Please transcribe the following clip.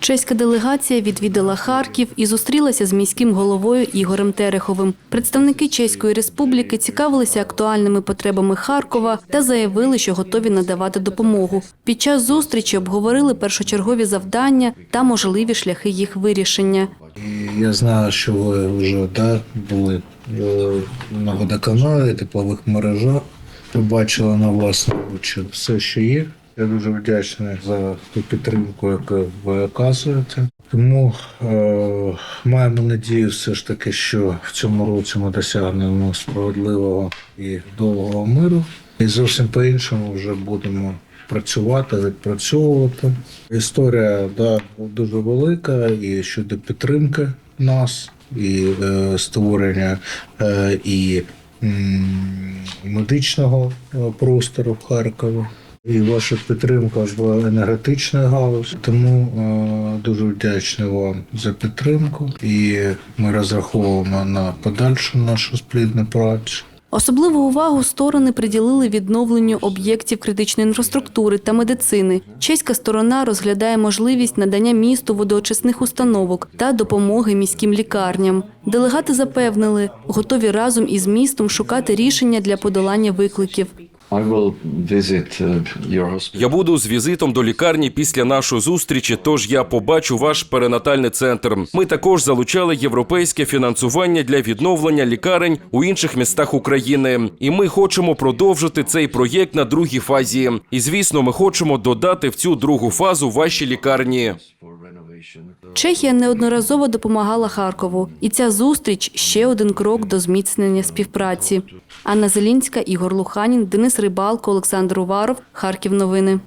Чеська делегація відвідала Харків і зустрілася з міським головою Ігорем Тереховим. Представники Чеської республіки цікавилися актуальними потребами Харкова та заявили, що готові надавати допомогу. Під час зустрічі обговорили першочергові завдання та можливі шляхи їх вирішення. Я знаю, що ви вже да, були е, на водоканалі, теплових мережах. Ви бачили на власні очі все, що є. Я дуже вдячний за ту підтримку, яку ви оказуєте. Тому е, маємо надію, все ж таки, що в цьому році ми досягнемо справедливого і довгого миру. І зовсім по-іншому вже будемо працювати, відпрацьовувати. Історія да, дуже велика і щодо підтримки нас, і е, створення е, і медичного е, простору в Харкові. І ваша підтримка в енергетичній галузі. Тому е, дуже вдячний вам за підтримку, і ми розраховуємо на подальшу нашу спільну працю. Особливу увагу сторони приділили відновленню об'єктів критичної інфраструктури та медицини. Чеська сторона розглядає можливість надання місту водоочисних установок та допомоги міським лікарням. Делегати запевнили, готові разом із містом шукати рішення для подолання викликів. Uh. Я буду з візитом до лікарні після нашої зустрічі, тож я побачу ваш перинатальний центр. Ми також залучали європейське фінансування для відновлення лікарень у інших містах України. І ми хочемо продовжити цей проєкт на другій фазі. І звісно, ми хочемо додати в цю другу фазу ваші лікарні. Чехія неодноразово допомагала Харкову, і ця зустріч ще один крок до зміцнення співпраці. Анна Зелінська, Ігор Луханін, Денис Рибалко, Олександр Уваров. Харків. Новини.